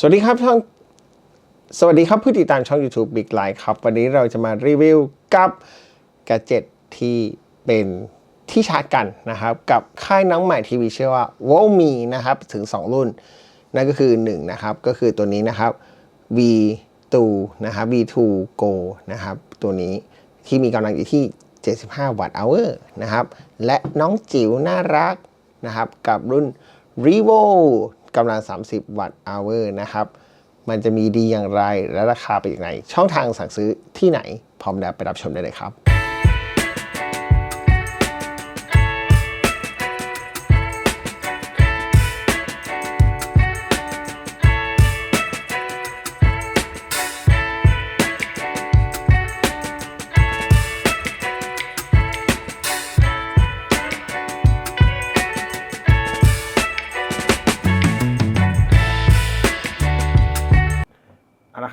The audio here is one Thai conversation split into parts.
สวัสดีครับช่องสวัสดีครับผู้ติดตามช่อง YouTube Big Line ครับ วันนี้เราจะมารีวิวกับแกดเจ็ตที่เป็นที่ชาร์จกันนะครับ กับค่ายน้องใหม่ที่มีชื่อว่า w o m i นะครับ ถึง 2 รุ่น นั่นก็คือ 1 นะครับ ก็คือตัวนี้นะครับ V2 นะครับ V2 Go นะครับ ตัวนี้ที่มีกำลังอยู่ที่ 75 วัตต์ hour นะครับ และน้องจิ๋วน่ารักนะครับ กับรุ่น Revo กำลัง 30 วัตต์อเวอร์นะครับ มันจะมีดีอย่างไรและราคาเป็นอย่างไร ช่องทางสั่งซื้อที่ไหน พร้อมแล้วไปรับชมได้เลยครับ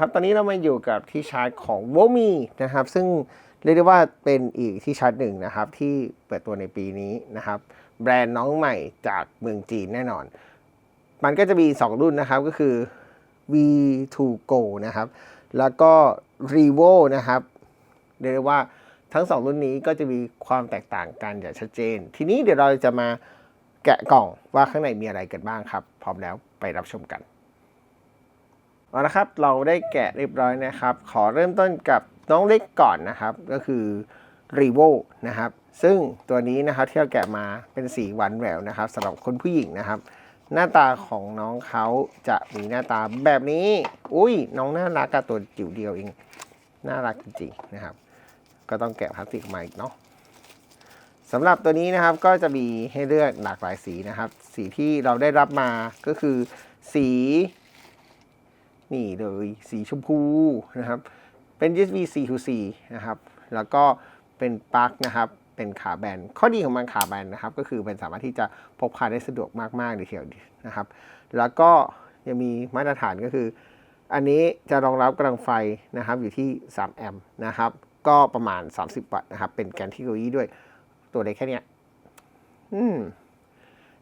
เอาละครับ ตอนนี้เรามาอยู่กับที่ชาร์จของ w o m i นะครับ ซึ่งเรียกได้ว่าเป็นอีกที่ชาร์จหนึ่งนะครับ ที่เปิดตัวในปีนี้นะครับ แบรนด์น้องใหม่จากเมืองจีนแน่นอน มันก็จะมี 2 รุ่นนะครับก็คือ V2 Go นะครับ แล้วก็ Revo นะครับ เรียกได้ว่าทั้ง 2 รุ่นนี้ก็จะมีความแตกต่างกันอย่างชัดเจน ทีนี้เดี๋ยวเราจะมาแกะกล่องว่าข้างในมีอะไรกันบ้างครับ พร้อมแล้วไปรับชมกัน เอาละครับเราได้แกะเรียบร้อยนะครับ ขอเริ่มต้นกับน้องเล็กก่อนนะครับ ก็คือ r e v o นะครับ ซึ่งตัวนี้นะครับที่เราแกะมาเป็นสีหวานแหววนะครับสำหรับคนผู้หญิงนะครับ หน้าตาของน้องเขาจะมีหน้าตาแบบนี้ อุ้ยน้องน่ารักกับตัวจิ๋วเดียวเอง น่ารักจริงๆนะครับ ก็ต้องแกะพลาสติกออกมาอีกเนาะสำหรับตัวนี้นะครับก็จะมีให้เลือกหลากหลายสีนะครับ สีที่เราได้รับมาก็คือสี นี่เลยสีชมพูนะครับ เป็น USB C to C นะครับ แล้วก็เป็นปลั๊กนะครับ เป็นขาแบน ข้อดีของมันขาแบนนะครับ ก็คือเป็นสามารถที่จะพกพาได้สะดวกมากๆเลยทีเดียวนะครับ แล้วก็ยังมีมาตรฐานก็คือ อันนี้จะรองรับกำลังไฟนะครับอยู่ที่ 3 แอมป์นะครับ ก็ประมาณ 30 วัตต์นะครับ เป็นแกนทคโนโลยีด้วย ตัวเล็กแค่เนี้ยอืม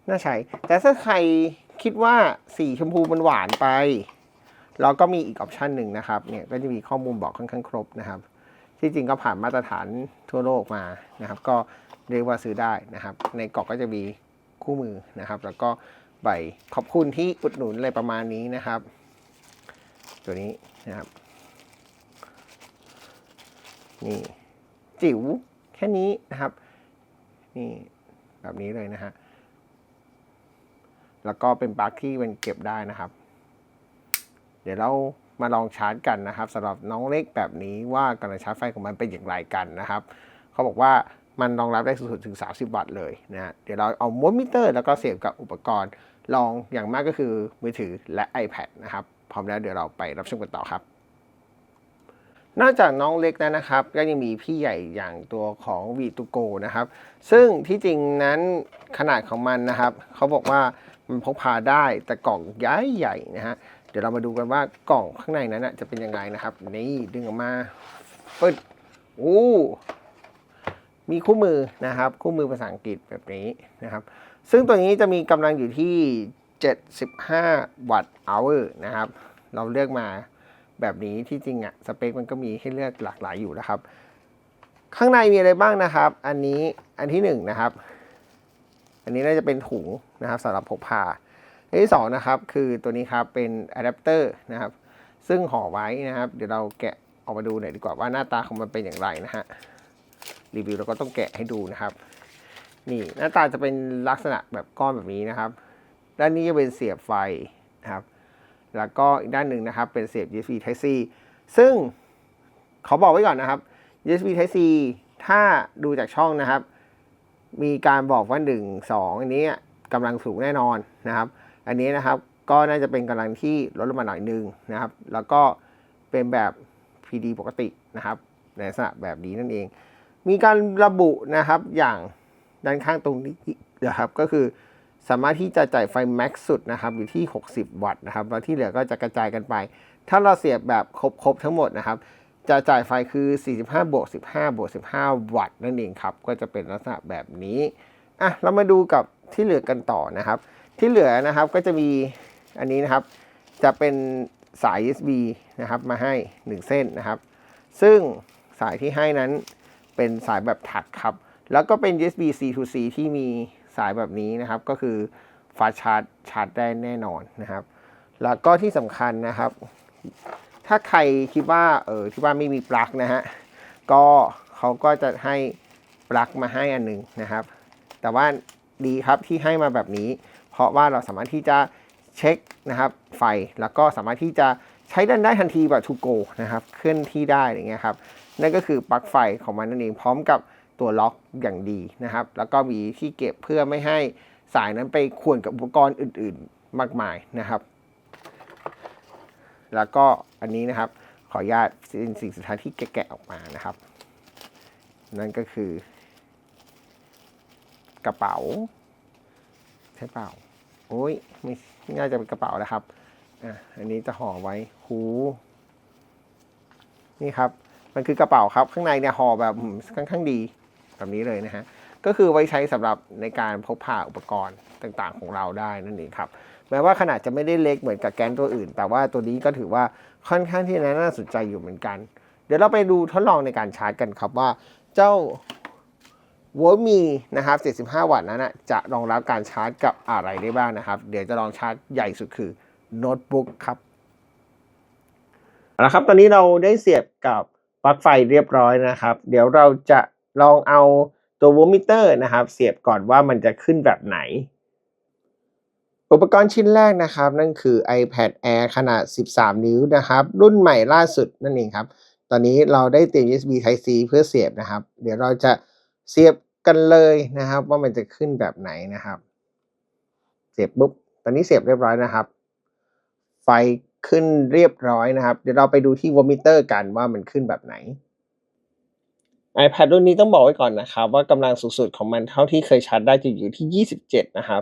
น่าใช้ แต่ถ้าใครคิดว่าสีชมพูมันหวานไป แล้วก็มีอีกออปชันหนึ่งนะครับเนี่ยก็จะมีข้อมูลบอกค่อนข้างครบนะครับ ที่จริงก็ผ่านมาตรฐานทั่วโลกมานะครับ ก็เรียกว่าซื้อได้นะครับ ในกล่องก็จะมีคู่มือนะครับ แล้วก็ใบขอบคุณที่อุดหนุนอะไรประมาณนี้นะครับ ตัวนี้นะครับนี่จิ๋วแค่นี้นะครับ นี่แบบนี้เลยนะฮะแล้วก็เป็นปลั๊กที่มันเก็บได้นะครับ เดี๋ยวเรามาลองชาร์จกันนะครับสำหรับน้องเล็กแบบนี้ว่ากำลังชาร์จไฟของมันเป็นอย่างไรกันนะครับ เขาบอกว่ามันรองรับได้สูงสุดถึง 30 วัตต์เลยนะเดี๋ยวเราเอามอนิเตอร์ แล้วก็เสียบกับอุปกรณ์ ลองอย่างมากก็คือมือถือและ iPad นะครับพร้อมแล้วเดี๋ยวเราไปรับชมกันต่อครับ นอกจากน้องเล็กแล้วนะครับ ก็ยังมีพี่ใหญ่อย่างตัวของ v ีตูโกนะครับ ซึ่งที่จริงนั้นขนาดของมันนะครับ เขาบอกว่ามันพกพาได้แต่กล่องใหญ่ใหญ่นะฮะ เดี๋ยวเรามาดูกันว่ากล่องข้างในนั้นจะเป็นยังไงนะครับ นี่ดึงออกมาปึ๊ดอู้มีคู่มือนะครับ คู่มือภาษาอังกฤษแบบนี้นะครับ ซึ่งตัวนี้จะมีกำลังอยู่ที่ 75 วัตต์ hour นะครับ เราเลือกมาแบบนี้ที่จริงอะสเปคมันก็มีให้เลือกหลากหลายอยู่นะครับ ข้างในมีอะไรบ้างนะครับ อันนี้อันที่หนึ่งนะครับ อันนี้น่าจะเป็นถุงนะครับสำหรับพกพา อันที่สองนะครับคือตัวนี้ครับเป็นอะแดปเตอร์นะครับซึ่งห่อไว้นะครับ เดี๋ยวเราแกะออกมาดูหน่อยดีกว่าว่าหน้าตาของมันเป็นอย่างไรนะฮะรีวิวเราก็ต้องแกะให้ดูนะครับ นี่หน้าตาจะเป็นลักษณะแบบก้อนแบบนี้นะครับ ด้านนี้จะเป็นเสียบไฟนะครับ แล้วก็อีกด้านหนึ่งนะครับ เป็นเสียบ USB Type C ซึ่งเขาบอกไว้ก่อนนะครับ USB Type C ถ้าดูจากช่องนะครับ มีการบอกว่า 1 2 อันนี้กำลังสูงแน่นอนนะครับ อันนี้นะครับก็น่าจะเป็นกำลังที่ลดลงมาหน่อยนึงนะครับ แล้วก็เป็นแบบ PD ปกตินะครับ ในลักษณะแบบนี้นั่นเอง มีการระบุนะครับอย่างด้านข้างตรงนี้นะครับก็คือสามารถที่จะจ่ายไฟแม็กซ์สุดนะครับอยู่ที่ 60 วัตต์นะครับแล้วที่เหลือก็จะกระจายกันไป ถ้าเราเสียบแบบครบๆทั้งหมดนะครับ จะจ่ายไฟคือ 45บวก15บวก15 วัตต์นั่นเองครับ ก็จะเป็นลักษณะแบบนี้อะเรามาดูกับที่เหลือกันต่อนะครับ ที่เหลือนะครับก็จะมีอันนี้นะครับ จะเป็นสาย USB นะครับมาให้ 1 เส้นนะครับ ซึ่งสายที่ให้นั้นเป็นสายแบบถักครับ แล้วก็เป็น USB C to C ที่มีสายแบบนี้นะครับ ก็คือฟาชาร์จชาร์จได้แน่นอนนะครับ แล้วก็ที่สำคัญนะครับ ถ้าใครคิดว่าเออที่ว่าไม่มีปลั๊กนะฮะก็เขาก็จะให้ปลั๊กมาให้อันหนึ่งนะครับ แต่ว่าดีครับที่ให้มาแบบนี้ เพราะว่าเราสามารถที่จะเช็คนะครับไฟแล้วก็สามารถที่จะใช้ได้ได้ทันทีแบบ to go นะครับเคลื่อนที่ได้อย่างเงี้ยครับนั่นก็คือปลั๊กไฟของมันนั่นเองพร้อมกับตัวล็อกอย่างดีนะครับ แล้วก็มีที่เก็บเพื่อไม่ให้สายนั้นไปข่วนกับอุปกรณ์อื่น ๆ มากมายนะครับ แล้วก็อันนี้นะครับขออนุญาตเป็นสิ่งสุดท้ายที่แกะออกมานะครับ นั่นก็คือกระเป๋า ใช่เปล่า โอ้ยไม่น่าจะเป็นกระเป๋าแล้วครับอะอันนี้จะห่อไว้หูนี่ครับ มันคือกระเป๋าครับ ข้างในเนี่ยห่อแบบค่อนข้างดีแบบนี้เลยนะฮะก็คือไว้ใช้สำหรับในการพกพาอุปกรณ์ต่างๆ ของเราได้นั่นเองครับแม้ว่าขนาดจะไม่ได้เล็กเหมือนกับแกนตัวอื่น แต่ว่าตัวนี้ก็ถือว่าค่อนข้างที่น่าสนใจอยู่เหมือนกัน เดี๋ยวเราไปดูทดลองในการชาร์จกันครับว่า เจ้า w o l m i นะครับ 75 วัตต์นั้นนะจะรองรับการชาร์จกับอะไรได้บ้างนะครับ เดี๋ยวจะลองชาร์จใหญ่สุดคือโน้ตบุ๊กครับเอาละครับ ตอนนี้เราได้เสียบกับปลั๊กไฟเรียบร้อยนะครับ เดี๋ยวเราจะลองเอาตัวโวลต์มิเตอร์นะครับ เสียบก่อนว่ามันจะขึ้นแบบไหน อุปกรณ์ชิ้นแรกนะครับ นั่นคือ iPad Air ขนาด 13 นิ้วนะครับ รุ่นใหม่ล่าสุดนั่นเองครับ ตอนนี้เราได้เตรียม USB Type C เพื่อเสียบนะครับ เดี๋ยวเราจะ เสียบกันเลยนะครับ ว่ามันจะขึ้นแบบไหนนะครับ เสียบปุ๊บตอนนี้เสียบเรียบร้อยนะครับ ไฟขึ้นเรียบร้อยนะครับ เดี๋ยวเราไปดูที่วอมิเตอร์กันว่ามันขึ้นแบบไหน iPad รุ่นนี้ต้องบอกไว้ก่อนนะครับ ว่ากำลังสูงสุดของมันเท่าที่เคยชาร์จได้จะอยู่ที่ 27 นะครับ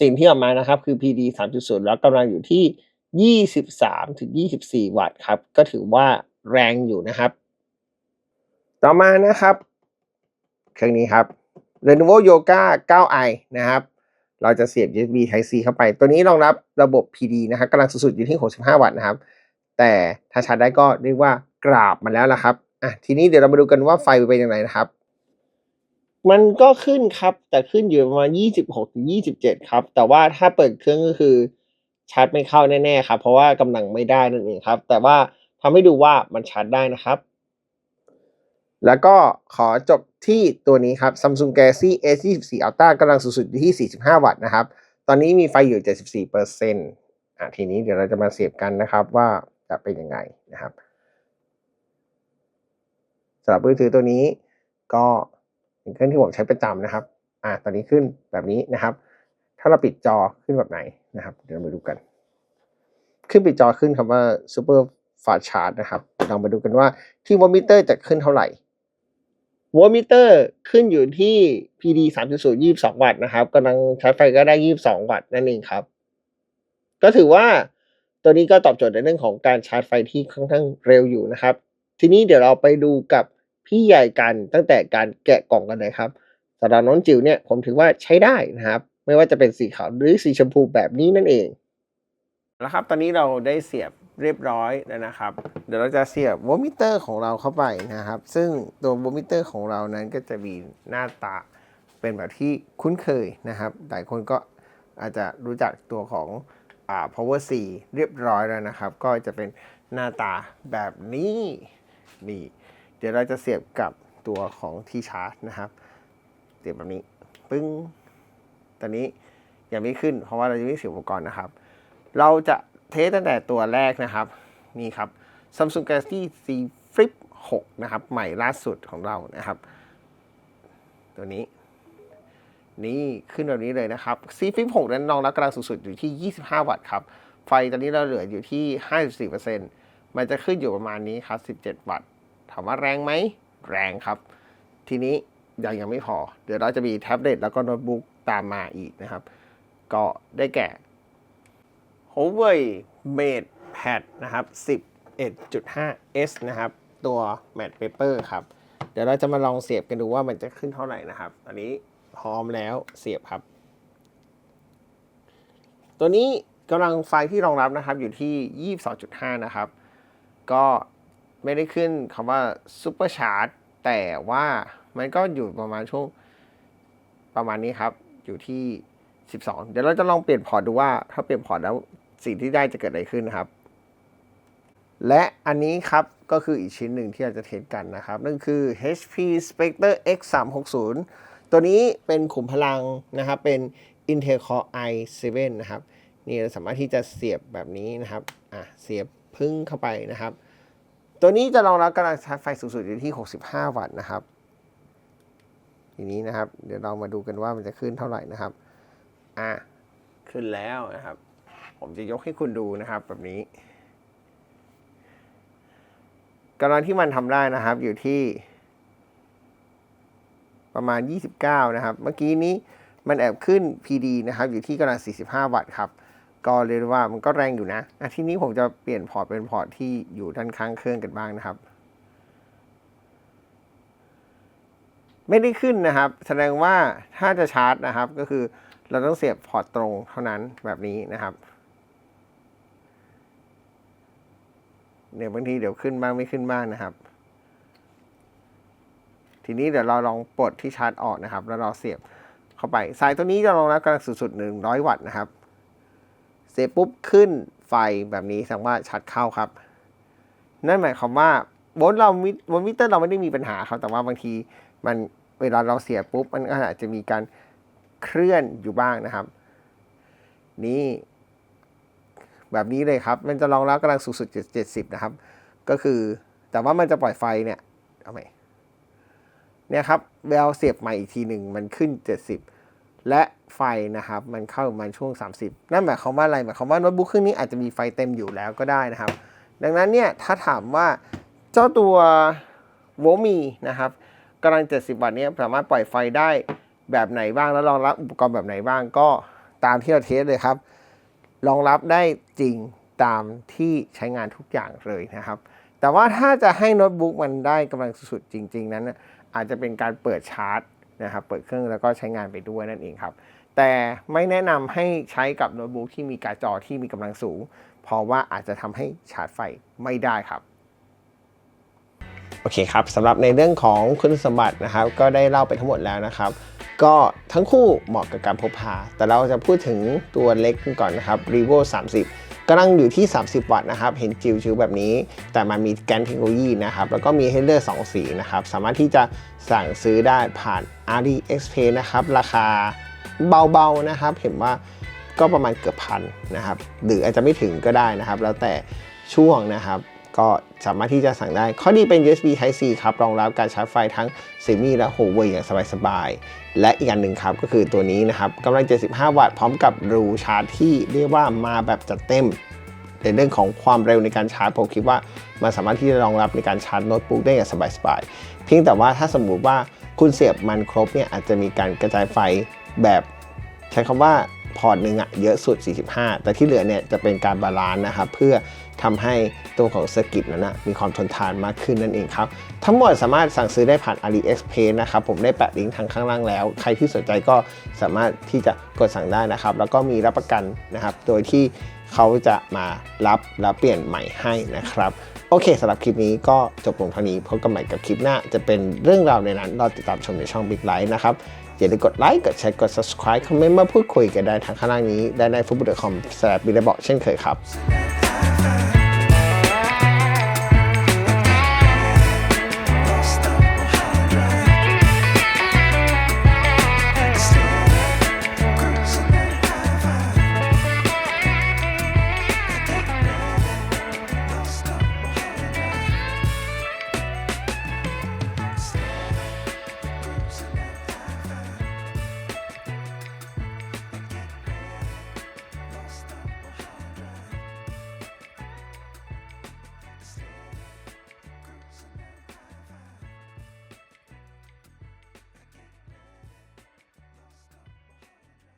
สิ่งที่ออกมานะครับคือ PD 3.0 แล้วกำลังอยู่ที่ 23ถึง24 วัตต์ครับ ก็ถือว่าแรงอยู่นะครับ ต่อมานะครับ เครื่องนี้ครับ Lenovo Yoga 9i นะครับ เราจะเสียบ USB Type C เข้าไป ตัวนี้รองรับระบบ PD นะครับกำลังสูงสุดอยู่ที่ 65 วัตต์นะครับ แต่ถ้าชาร์จได้ก็เรียกว่ากราบมาแล้วละครับอะทีนี้เดี๋ยวเรามาดูกันว่าไฟเป็นยังไงนะครับ มันก็ขึ้นครับ แต่ขึ้นอยู่ประมาณ 26ถึง27 ครับ แต่ว่าถ้าเปิดเครื่องก็คือชาร์จไม่เข้าแน่ๆครับ เพราะว่ากำลังไม่ได้นั่นเองครับ แต่ว่าทำให้ดูว่ามันชาร์จได้นะครับ แล้วก็ขอจบที่ตัวนี้ครับ Samsung Galaxy S24 Ultra กำลังสูงสุดอยู่ที่ 45 วัตต์นะครับ ตอนนี้มีไฟอยู่ 74เปอร์เซ็นต์อะทีนี้เดี๋ยวเราจะมาเสียบกันนะครับว่าจะเป็นยังไงนะครับสำหรับมือถือตัวนี้ก็เป็นเครื่องที่ผมใช้ประจำนะครับ อะตอนนี้ขึ้นแบบนี้นะครับ ถ้าเราปิดจอขึ้นแบบไหนนะครับ เดี๋ยวเรามาดูกัน ขึ้นปิดจอขึ้นคำว่า Super Fast Charge นะครับเรามาดูกันว่าที่วอมิเตอร์จะขึ้นเท่าไหร่ วอมิเตอร์ขึ้นอยู่ที่ PD 3.0 22 วัตต์นะครับกำลังใช้ไฟก็ได้ 22 วัตต์นั่นเองครับ ก็ถือว่าตัวนี้ก็ตอบโจทย์ในเรื่องของการชาร์จไฟที่ค่อนข้างเร็วอยู่นะครับ ทีนี้เดี๋ยวเราไปดูกับพี่ใหญ่กันตั้งแต่การแกะกล่องกันเลยครับสำหรับน้องจิ๋วเนี่ยผมถือว่าใช้ได้นะครับ ไม่ว่าจะเป็นสีขาวหรือสีชมพูแบบนี้นั่นเองแล้วครับ ตอนนี้เราได้เสียบ เรียบร้อยแล้วนะครับ เดี๋ยวเราจะเสียบโวลต์มิเตอร์ของเราเข้าไปนะครับ ซึ่งตัวโวลต์มิเตอร์ของเรานั้นก็จะมีหน้าตาเป็นแบบที่คุ้นเคยนะครับ หลายคนก็อาจจะรู้จักตัวของอ่า power C เรียบร้อยแล้วนะครับ ก็จะเป็นหน้าตาแบบนี้นี่ เดี๋ยวเราจะเสียบกับตัวของที่ชาร์จนะครับเสียบแบบนี้ปึ้งตอนนี้ยังไม่ขึ้น เพราะว่าเรายังไม่เสียบอุปกรณ์นะครับ เราจะ เทสตั้งแต่ตัวแรกนะครับ นี่ครับ Samsung Galaxy Z Flip 6 นะครับ ใหม่ล่าสุดของเรานะครับ ตัวนี้ นี่ขึ้นแบบนี้เลยนะครับ Z Flip 6 นั้นรองรับกำลังสูงสุดอยู่ที่ 25 วัตต์ครับ ไฟตอนนี้เราเหลืออยู่ที่ 54%มันจะขึ้นอยู่ประมาณนี้ครับ 17 วัตต์ ถามว่าแรงไหม แรงครับ ทีนี้ยังยังไม่พอ เดี๋ยวเราจะมีแท็บเล็ตแล้วก็โน้ตบุ๊กตามมาอีกนะครับ ก็ได้แก่ Huawei Mate Pad นะครับ 11.5S นะครับ ตัว Matte Paper ครับ เดี๋ยวเราจะมาลองเสียบกันดูว่ามันจะขึ้นเท่าไหร่นะครับ อันนี้พร้อมแล้วเสียบครับ ตัวนี้กำลังไฟที่รองรับนะครับอยู่ที่ 22.5 นะครับ ก็ไม่ได้ขึ้นคำว่าซูเปอร์ชาร์จแต่ว่ามันก็อยู่ประมาณช่วงประมาณนี้ครับ อยู่ที่ 12 เดี๋ยวเราจะลองเปลี่ยนพอร์ตดูว่า ถ้าเปลี่ยนพอร์ตแล้ว สิ่งที่ได้จะเกิดอะไรขึ้นนะครับ และอันนี้ครับก็คืออีกชิ้นหนึ่งที่เราจะเทสกันนะครับ นั่นคือ HP Spectre X 3 6 0ตัวนี้เป็นขุมพลังนะครับ เป็น Intel Core i7 นะครับ นี่เราสามารถที่จะเสียบแบบนี้นะครับ อะ เสียบพึ่งเข้าไปนะครับ ตัวนี้จะรองรับกำลังชาร์จไฟสูงสุดอยู่ที่ 65 วัตต์นะครับทีนี้นะครับ เดี๋ยวเรามาดูกันว่ามันจะขึ้นเท่าไหร่นะครับ อะ ขึ้นแล้วนะครับ ผมจะยกให้คุณดูนะครับแบบนี้กำลังที่มันทำได้นะครับอยู่ที่ประมาณ 29 นะครับ เมื่อกี้นี้มันแอบขึ้น PD นะครับ อยู่ที่กำลัง 45 วัตต์ครับ ก็เรียกว่ามันก็แรงอยู่นะอะทีนี้ผมจะเปลี่ยนพอร์ตเป็นพอร์ตที่อยู่ด้านข้างเครื่องกันบ้างนะครับ ไม่ได้ขึ้นนะครับ แสดงว่าถ้าจะชาร์จนะครับ ก็คือเราต้องเสียบพอร์ตตรงเท่านั้นแบบนี้นะครับ เนี่ยบางทีเดี๋ยวขึ้นบ้างไม่ขึ้นบ้างนะครับ ทีนี้เดี๋ยวเราลองปลดที่ชาร์จออกนะครับ แล้วเราเสียบเข้าไป สายตัวนี้จะรองรับกำลังสูงสุด 100 วัตต์นะครับ เสียบปุ๊บขึ้นไฟแบบนี้แสดงว่าชาร์จเข้าครับ นั่นหมายความว่าโวลต์เราโวลต์มิเตอร์เราไม่ได้มีปัญหาครับ แต่ว่าบางทีมันเวลาเราเสียบปุ๊บมันก็อาจจะมีการเคลื่อนอยู่บ้างนะครับ นี่ แบบนี้เลยครับ มันจะรองรับกำลังสูงสุด 70 นะครับ ก็คือแต่ว่ามันจะปล่อยไฟเนี่ยเอาไหมเนี่ยครับเวลเสียบใหม่อีกทีหนึ่งมันขึ้น 70 และไฟนะครับ มันเข้ามาช่วง 30 นั่นหมายความว่าอะไรหมายความว่าโน้ตบุ๊กเครื่องนี้อาจจะมีไฟเต็มอยู่แล้วก็ได้นะครับ ดังนั้นเนี่ยถ้าถามว่าเจ้าตัวโวมีนะครับกำลัง 70 วัตต์นี่ยสามารถปล่อยไฟได้แบบไหนบ้างแล้วรองรับอุปกรณ์แบบไหนบ้างก็ตามที่เราเทสเลยครับ รองรับได้จริงตามที่ใช้งานทุกอย่างเลยนะครับ แต่ว่าถ้าจะให้โน้ตบุ๊กมันได้กำลังสุดๆจริง ๆ นั้น อาจจะเป็นการเปิดชาร์จนะครับ เปิดเครื่องแล้วก็ใช้งานไปด้วยนั่นเองครับ แต่ไม่แนะนำให้ใช้กับโน้ตบุ๊กที่มีการจอที่มีกำลังสูง เพราะว่าอาจจะทำให้ชาร์จไฟไม่ได้ครับโอเคครับสำหรับในเรื่องของคุณสมบัตินะครับ ก็ได้เล่าไปทั้งหมดแล้วนะครับ ก็ทั้งคู่เหมาะกับการพกพา แต่เราจะพูดถึงตัวเล็กกันก่อนนะครับ r e v o 30กำลังอยู่ที่ 30 วัตต์นะครับ เห็นจิวชิวแบบนี้ แต่มันมีแกนเทคโนโลยีนะครับ แล้วก็มีให้เลือก2สีนะครับ สามารถที่จะสั่งซื้อได้ผ่าน AliExpress นะครับ ราคาเบาๆนะครับ เห็นว่าก็ประมาณเกือบพันนะครับ หรืออาจจะไม่ถึงก็ได้นะครับ แล้วแต่ช่วงนะครับ ก็สามารถที่จะสั่งได้ ข้อดีเป็น USB Type C ครับ รองรับการชาร์จไฟทั้งเซมิและโฮเวอร์อย่างสบายๆ และอีกอันหนึ่งครับก็คือตัวนี้นะครับกำลัง 75 วัตต์พร้อมกับรูชาร์จที่เรียกว่ามาแบบจัดเต็มในเรื่องของความเร็วในการชาร์จผมคิดว่ามันสามารถที่จะรองรับในการชาร์จโน้ตบุ๊กได้อย่างสบายๆ เพียงแต่ว่าถ้าสมมุติว่าคุณเสียบมันครบเนี่ยอาจจะมีการกระจายไฟแบบใช้คำว่าพอร์ตหนึ่งอะเยอะสุด 45 แต่ที่เหลือเนี่ยจะเป็นการบาลานซ์นะครับเพื่อ ทำให้ตัวของเซอร์กิตนั้นนะมีความทนทานมากขึ้นนั่นเองครับ ทั้งหมดสามารถสั่งซื้อได้ผ่าน AliExpress นะครับ ผมได้แปะลิงก์ทางข้างล่างแล้ว ใครที่สนใจก็สามารถที่จะกดสั่งได้นะครับ แล้วก็มีรับประกันนะครับ โดยที่เขาจะมารับและเปลี่ยนใหม่ให้นะครับโอเคสำหรับคลิปนี้ก็จบลงเท่านี้พบกันใหม่กับคลิปหน้า จะเป็นเรื่องราวในนั้นรอติดตามชมในช่อง Big Light นะครับ อย่าลืมกดไลค์กดแชร์กด subscribe คอมเมนต์มาพูดคุยกันได้ทางข้างล่างนี้ได้ในฟุตบอลคอมสแลบบิลเช่นเคยครับ